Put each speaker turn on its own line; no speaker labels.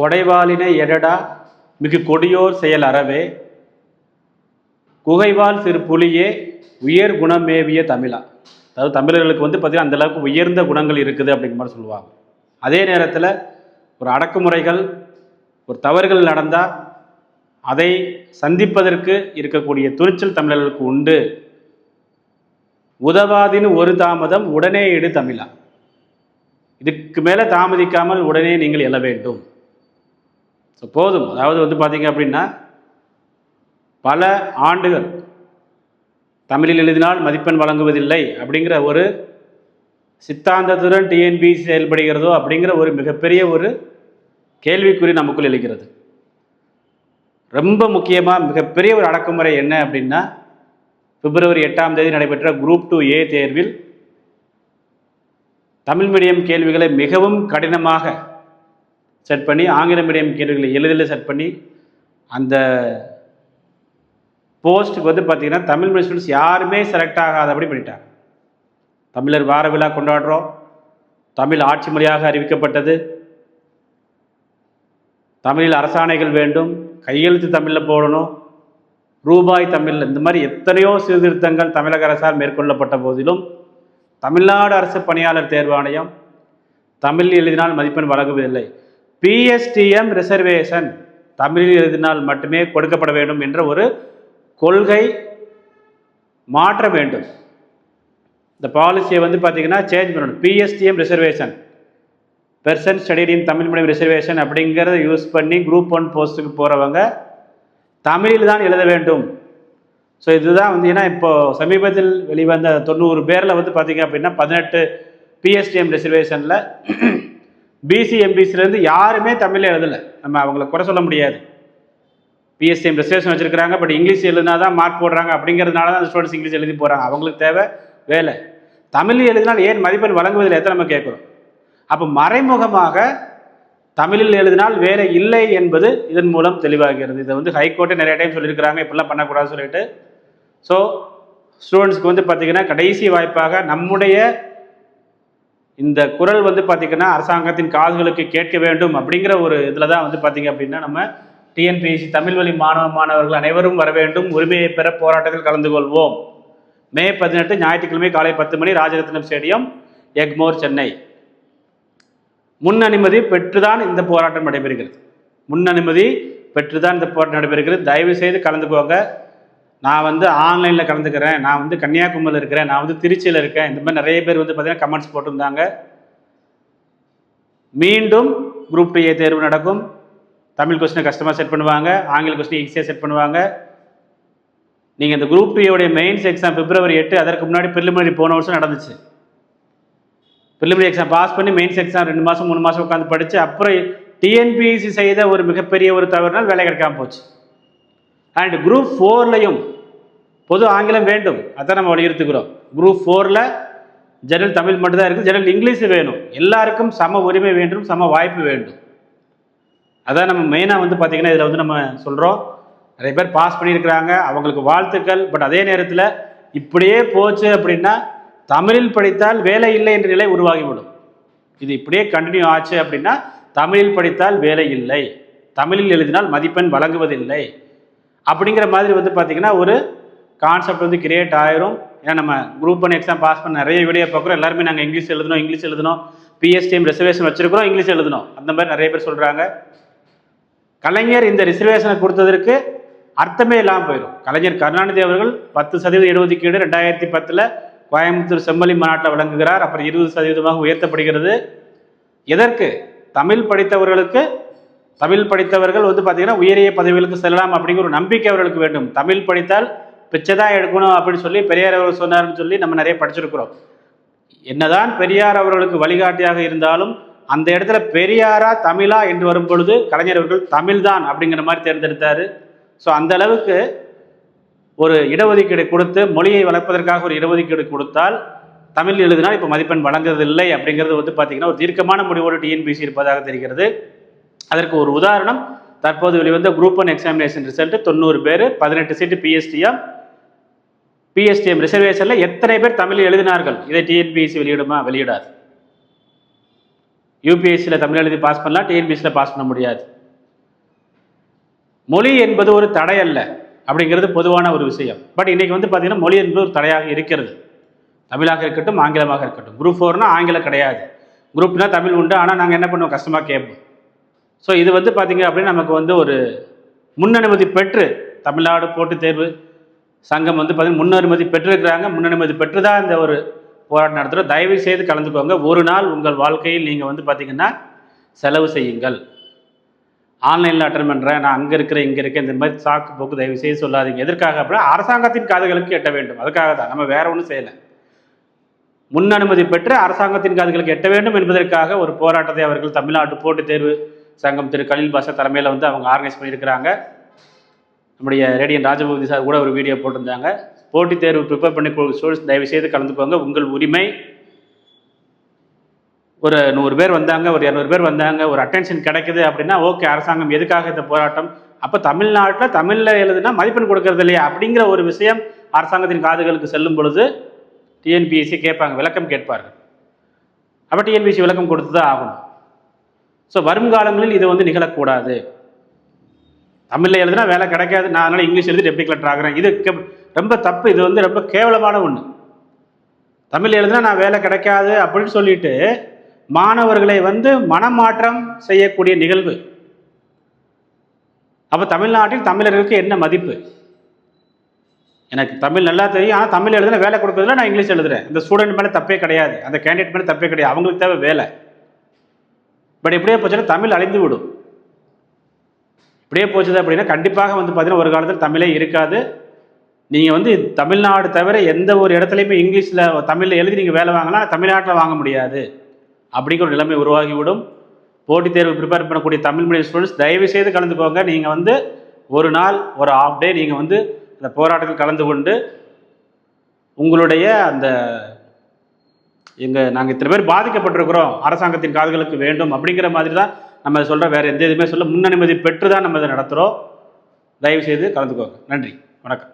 கொடைவாளினை எடடா மிகு கொடியோர் செயல் அறவே. குகைவால் சிறு புலியே உயர் குணமேவிய தமிழா. அதாவது தமிழர்களுக்கு வந்து பார்த்திங்கன்னா அந்த அளவுக்கு உயர்ந்த குணங்கள் இருக்குது அப்படிங்கிற மாதிரி சொல்லுவாங்க. அதே நேரத்தில் ஒரு அடக்குமுறைகள் ஒரு தவறுகள் நடந்தால் அதை சந்திப்பதற்கு இருக்கக்கூடிய துணிச்சல் தமிழர்களுக்கு உண்டு. உதவாதின்னு ஒரு தாமதம் உடனே எடு தமிழா. இதுக்கு மேலே தாமதிக்காமல் உடனே நீங்கள் எழ வேண்டும். ஸோ போதும். அதாவது வந்து பார்த்தீங்க அப்படின்னா பல ஆண்டுகள் தமிழில் எழுதினால் மதிப்பெண் வழங்குவதில்லை அப்படிங்கிற ஒரு சித்தாந்தத்துடன் டிஎன்பி செயல்படுகிறதோ அப்படிங்கிற ஒரு மிகப்பெரிய ஒரு கேள்விக்குறி நமக்குள் எழுகிறது. ரொம்ப முக்கியமாக மிகப்பெரிய ஒரு அடக்குமுறை என்ன அப்படின்னா பிப்ரவரி எட்டாம் தேதி நடைபெற்ற குரூப் டூ ஏ தேர்வில் தமிழ் மீடியம் கேள்விகளை மிகவும் கடினமாக செட் பண்ணி ஆங்கில மீடியம் கேள்விகளை எளிதில் செட் பண்ணி அந்த போஸ்ட்டுக்கு வந்து பார்த்திங்கன்னா தமிழ் மீடியம் ஸ்டூடெண்ட்ஸ் யாருமே செலக்ட் ஆகாதபடி பண்ணிட்டாங்க. தமிழர் வார விழா கொண்டாடுறோம். தமிழ் ஆட்சி மொழியாக அறிவிக்கப்பட்டது. தமிழில் அரசாணைகள் வேண்டும். கையெழுத்து தமிழில் போடணும். ரூபாய் தமிழ் இந்த மாதிரி எத்தனையோ சீர்திருத்தங்கள் தமிழக அரசால் மேற்கொள்ளப்பட்ட போதிலும் தமிழ்நாடு அரசு பணியாளர் தேர்வாணையம் தமிழில் எழுதினால் மதிப்பெண் வழங்குவதில்லை. பிஎஸ்டிஎம் ரிசர்வேஷன் தமிழில் எழுதினால் மட்டுமே கொடுக்கப்பட வேண்டும் என்ற ஒரு கொள்கை மாற்ற வேண்டும். இந்த பாலிசியை வந்து பார்த்தீங்கன்னா சேஞ்ச் பண்ணணும். PSTM reservation person studied in Tamil medium reservation அப்படிங்கிறத யூஸ் பண்ணி குரூப் ஒன் போஸ்ட்டுக்கு போகிறவங்க தமிழில் தான் எழுத வேண்டும். ஸோ இதுதான் வந்து ஏன்னா இப்போது சமீபத்தில் வெளிவந்த தொண்ணூறு பேரில் வந்து பார்த்தீங்க அப்படின்னா பதினெட்டு பிஎஸ்டிஎம் ரிசர்வேஷனில் பிசி எம்பிசிலேருந்து யாருமே தமிழில் எழுதலை. நம்ம அவங்கள குறை சொல்ல முடியாது. பிஎஸ்சி ரிசர்வேஷன் வச்சுருக்காங்க பட் இங்கிலீஷ் எழுதினா தான் மார்க் போடுறாங்க அப்படிங்கிறதுனால தான் அந்த ஸ்டூடெண்ட்ஸ் இங்கிலீஷ் எழுதி போகிறாங்க அவங்களுக்கு தேவை வேலை. தமிழில் எழுதினால் ஏன் மதிப்பெண் வழங்குவதில் எத்தனை நம்ம கேட்குறோம்? அப்போ மறைமுகமாக தமிழில் எழுதினால் வேலை இல்லை என்பது இதன் மூலம் தெளிவாகிறது. இதை வந்து ஹைகோர்ட்டே நிறைய டைம் சொல்லியிருக்கிறாங்க. இப்படிலாம் பண்ணக்கூடாதுன்னு சொல்லிட்டு. ஸோ ஸ்டூடெண்ட்ஸ்க்கு வந்து பார்த்திங்கன்னா கடைசி வாய்ப்பாக நம்முடைய இந்த குரல் வந்து பார்த்திங்கன்னா அரசாங்கத்தின் காதுகளுக்கு கேட்க வேண்டும் அப்படிங்கிற ஒரு இதில் தான் வந்து பார்த்திங்க அப்படின்னா நம்ம டிஎன்பிஎஸ்சி தமிழ் வழி மாணவ மாணவர்கள் அனைவரும் வர வேண்டும் உரிமையை பெற போராட்டத்தில் கலந்து கொள்வோம். மே பதினெட்டு ஞாயிற்றுக்கிழமை காலை பத்து மணி ராஜரத்னம் ஸ்டேடியம் எக்மோர் சென்னை. முன் அனுமதி பெற்றுதான் இந்த போராட்டம் நடைபெறுகிறது. முன் அனுமதி பெற்றுதான் இந்த போராட்டம் நடைபெறுகிறது. தயவு செய்து கலந்துக்கோங்க நான் வந்து ஆன்லைனில் கலந்துக்கிறேன். நான் வந்து கன்னியாகுமரியில் இருக்கிறேன். நான் வந்து திருச்சியில் இருக்கேன். இந்த மாதிரி நிறைய பேர் வந்து பார்த்தீங்கன்னா கமெண்ட்ஸ் போட்டிருந்தாங்க. மீண்டும் குரூப் டூ ஏ தேர்வு நடக்கும். தமிழ் கொஸ்டினை கஷ்டமாக செட் பண்ணுவாங்க. ஆங்கில கொஸ்டினை ஈஸியாக செட் பண்ணுவாங்க. நீங்கள் இந்த குரூப் டூயோடைய மெயின்ஸ் எக்ஸாம் பிப்ரவரி எட்டு அதற்கு முன்னாடி ப்ரிலிமினரி போன வருஷம் நடந்துச்சு. ப்ரிலிமினரி எக்ஸாம் பாஸ் பண்ணி மெயின்ஸ் எக்ஸாம் ரெண்டு மாதம் மூணு மாதம் உட்காந்து படித்து அப்புறம் டிஎன்பிஎஸ்சி செய்த ஒரு மிகப்பெரிய ஒரு தவறுனால் வேலை கிடைக்காம போச்சு. அண்ட் குரூப் ஃபோர்லையும் பொது ஆங்கிலம் வேண்டும். அதான் நம்ம வலியுறுத்துக்கிறோம் குரூப் ஃபோரில் ஜெனரல் தமிழ் மட்டும்தான் இருக்குது. ஜெனரல் இங்கிலீஷ் வேணும். எல்லாருக்கும் சம உரிமை வேண்டும் சம வாய்ப்பு வேண்டும். அதான் நம்ம மெயினாக வந்து பார்த்திங்கன்னா இதில் வந்து நம்ம சொல்கிறோம் நிறைய பேர் பாஸ் பண்ணியிருக்கிறாங்க. அவங்களுக்கு வாழ்த்துக்கள். பட் அதே நேரத்தில் இப்படியே போச்சு அப்படின்னா தமிழில் படித்தால் வேலை இல்லை என்ற நிலை உருவாகிவிடும். இது இப்படியே கண்டினியூ ஆச்சு அப்படின்னா தமிழில் படித்தால் வேலை இல்லை. தமிழில் எழுதினால் மதிப்பெண் வழங்குவதில்லை. அப்படிங்கிற மாதிரி வந்து பார்த்திங்கன்னா ஒரு கான்செப்ட் வந்து கிரியேட் ஆயிரும். ஏன்னா நம்ம குரூப் ஒன் எக்ஸாம் பாஸ் பண்ண நிறைய வீடியோ பார்க்குறோம். எல்லாருமே நாங்கள் இங்கிலீஷ் எழுதணும் இங்கிலீஷ் எழுதணும். பிஎஸ்டிஎம் ரிசர்வேஷன் வச்சிருக்கிறோம் இங்கிலீஷ் எழுதணும். அந்த மாதிரி நிறைய பேர் சொல்கிறாங்க கலைஞர் இந்த ரிசர்வேஷனை கொடுத்ததற்கு அர்த்தமே இல்லாமல் போயிடும் கலைஞர் கருணாநிதி அவர்கள் பத்து சதவீத இடஒதுக்கீடு ரெண்டாயிரத்தி பத்தில் கோயம்புத்தூர் செம்மொழி மாநாட்டில் வழங்குகிறார். அப்புறம் இருபது சதவீதமாக உயர்த்தப்படுகிறது. எதற்கு? தமிழ் படித்தவர்களுக்கு தமிழ் படித்தவர்கள் வந்து பார்த்தீங்கன்னா உயரிய பதவிகளுக்கு செல்லலாம் அப்படிங்கிற ஒரு நம்பிக்கை அவர்களுக்கு வேண்டும். தமிழ் படித்தால் பிச்சை தான் எடுக்கணும் அப்படின்னு சொல்லி பெரியார் அவர்கள் சொன்னார்னு சொல்லி நம்ம நிறைய படிச்சிருக்கிறோம். என்னதான் பெரியார் அவர்களுக்கு வழிகாட்டியாக இருந்தாலும் அந்த இடத்துல பெரியாரா தமிழா என்று வரும் பொழுது கலைஞர் அவர்கள் தமிழ்தான் அப்படிங்கிற மாதிரி தேர்ந்தெடுத்தார். ஸோ அந்த அளவுக்கு ஒரு இடஒதுக்கீடு கொடுத்து மொழியை வளர்ப்பதற்காக ஒரு இடஒதுக்கீடு கொடுத்தால் தமிழ் எழுதினால் இப்போ மதிப்பெண் வழங்குறதில்லை அப்படிங்கிறது வந்து பார்த்திங்கன்னா ஒரு தீர்க்கமான முடிவோடு டிஎன்பிசி இருப்பதாக தெரிகிறது. அதற்கு ஒரு உதாரணம் தற்போது வெளிவந்த குரூப் ஒன் எக்ஸாமினேஷன் ரிசல்ட் தொண்ணூறு பேர் பதினெட்டு சீட்டு பிஎஸ்டியா பிஎஸ்டிஎம் ரிசர்வேஷனில் எத்தனை பேர் தமிழில் எழுதினார்கள்? இதை டிஎன்பிஎஸ்சி வெளியிடுமா? வெளியிடாது. யூபிஎஸ்சியில் தமிழ் எழுதி பாஸ் பண்ணலாம் டிஎன்பிஎஸ்சியில் பாஸ் பண்ண முடியாது. மொழி என்பது ஒரு தடை அல்ல அப்படிங்கிறது பொதுவான ஒரு விஷயம். பட் இன்னைக்கு வந்து பார்த்தீங்கன்னா மொழி என்பது ஒரு தடையாக இருக்கிறது. தமிழாக இருக்கட்டும் ஆங்கிலமாக இருக்கட்டும். குரூப் ஃபோர்னால் ஆங்கிலம் கிடையாது. குரூப்னா தமிழ் உண்டு. ஆனால் நாங்கள் என்ன பண்ணுவோம்? கஷ்டமாக கேட்போம். ஸோ இது வந்து பார்த்தீங்க அப்படின்னா நமக்கு வந்து ஒரு முன்னனுமதி பெற்று தமிழ்நாடு போட்டித் தேர்வு சங்கம் வந்து பார்த்தீங்கன்னா முன்னனுமதி பெற்றிருக்கிறாங்க. முன்னனுமதி பெற்று தான் இந்த ஒரு போராட்டம் நடத்துகிறோம் தயவு செய்து கலந்துக்கோங்க. ஒரு நாள் உங்கள் வாழ்க்கையில் நீங்கள் வந்து பார்த்தீங்கன்னா செலவு செய்யுங்கள். ஆன்லைனில் அட்டன் பண்ணுறேன் நான் அங்கே இருக்கிறேன் இங்கே இருக்கேன் இந்த மாதிரி சாக்கு போக்கு தயவு செய்து சொல்லாதீங்க. எதற்காக அப்படின்னா அரசாங்கத்தின் காதுகளுக்கு எட்ட வேண்டும். அதுக்காக தான். நம்ம வேற ஒன்றும் செய்யலை. முன் அனுமதி பெற்று அரசாங்கத்தின் காதுகளுக்கு எட்ட வேண்டும் என்பதற்காக ஒரு போராட்டத்தை அவர்கள் தமிழ்நாட்டு போட்டித் தேர்வு சங்கம் திரு கலில் பாஷா தலைமையில் வந்து அவங்க ஆர்கனைஸ் பண்ணியிருக்கிறாங்க. நம்முடைய ரேடியன் ராஜபூதி சார் கூட ஒரு வீடியோ போட்டிருந்தாங்க. போட்டித் தேர்வு ப்ரிப்பேர் பண்ணி ஸ்டூடெண்ட்ஸ் தயவு செய்து கலந்துக்கோங்க. உங்கள் உரிமை. ஒரு நூறு பேர் வந்தாங்க ஒரு இரநூறு பேர் வந்தாங்க ஒரு அட்டென்ஷன் கிடைக்குது அப்படின்னா ஓகே அரசாங்கம் எதுக்காக இந்த போராட்டம்? அப்போ தமிழ்நாட்டில் தமிழில் எழுதுனா மதிப்பெண் கொடுக்கறது இல்லையா? அப்படிங்கிற ஒரு விஷயம் அரசாங்கத்தின் காதுகளுக்கு செல்லும் பொழுது டிஎன்பிஎஸ்சி கேட்பாங்க விளக்கம் கேட்பார்கள். அப்போ டிஎன்பிஎஸ்சி விளக்கம் கொடுத்து தான் ஆகணும். ஸோ வருங்காலங்களில் இது வந்து நிகழக்கூடாது. தமிழில் எழுதுனா வேலை கிடைக்காது. நான் அதனால் இங்கிலீஷ் எழுதி டெப்டி கலெக்டர் ஆகிறேன்? இது ரொம்ப தப்பு. இது வந்து ரொம்ப கேவலமான ஒன்று தமிழ் எழுதுனா நான் வேலை கிடைக்காது அப்படின்னு சொல்லிட்டு மாணவர்களை வந்து மனமாற்றம் செய்யக்கூடிய நிகழ்வு. அப்போ தமிழ்நாட்டில் தமிழர்களுக்கு என்ன மதிப்பு? எனக்கு தமிழ் நல்லா தெரியும். ஆனால் தமிழ் எழுதுனா வேலை கொடுக்குறதுல நான் இங்கிலீஷ் எழுதுறேன். இந்த ஸ்டூடெண்ட் மேலே தப்பே கிடையாது. அந்த கேண்டிடேட் மேலே தப்பே கிடையாது. அவங்களுக்கு தேவை வேலை. பட் இப்படியே போச்சுன்னா தமிழ் அழிந்து விடும். இப்படியே போச்சுது அப்படின்னா கண்டிப்பாக வந்து பார்த்தீங்கன்னா ஒரு காலத்தில் தமிழே இருக்காது. நீங்கள் வந்து தமிழ்நாடு தவிர எந்த ஒரு இடத்துலையுமே இங்கிலீஷில் தமிழில் எழுதி நீங்கள் வேலை வாங்கினா தமிழ்நாட்டில் வாங்க முடியாது. அப்படிங்கிற ஒரு நிலைமை உருவாகிவிடும். போட்டித் தேர்வு ப்ரிப்பேர் பண்ணக்கூடிய தமிழ் மீடியம் ஸ்டூடெண்ட்ஸ் தயவு செய்து கலந்துக்கோங்க. நீங்கள் வந்து ஒரு நாள் ஒரு ஆஃப் டே நீங்கள் வந்து இந்த போராட்டத்தில் கலந்து கொண்டு உங்களுடைய அந்த எங்கள் நாங்கள் இத்தனை பேர் பாதிக்கப்பட்டிருக்கிறோம். அரசாங்கத்தின் காதுகளுக்கு வேண்டும் அப்படிங்கிற மாதிரி தான் நம்ம சொல்கிற வேறு எந்த இதுவுமே சொல்ல முன்னனுமதி பெற்று தான் நம்ம இதை நடத்துகிறோம் தயவு செய்து கலந்துக்கோங்க. நன்றி. வணக்கம்.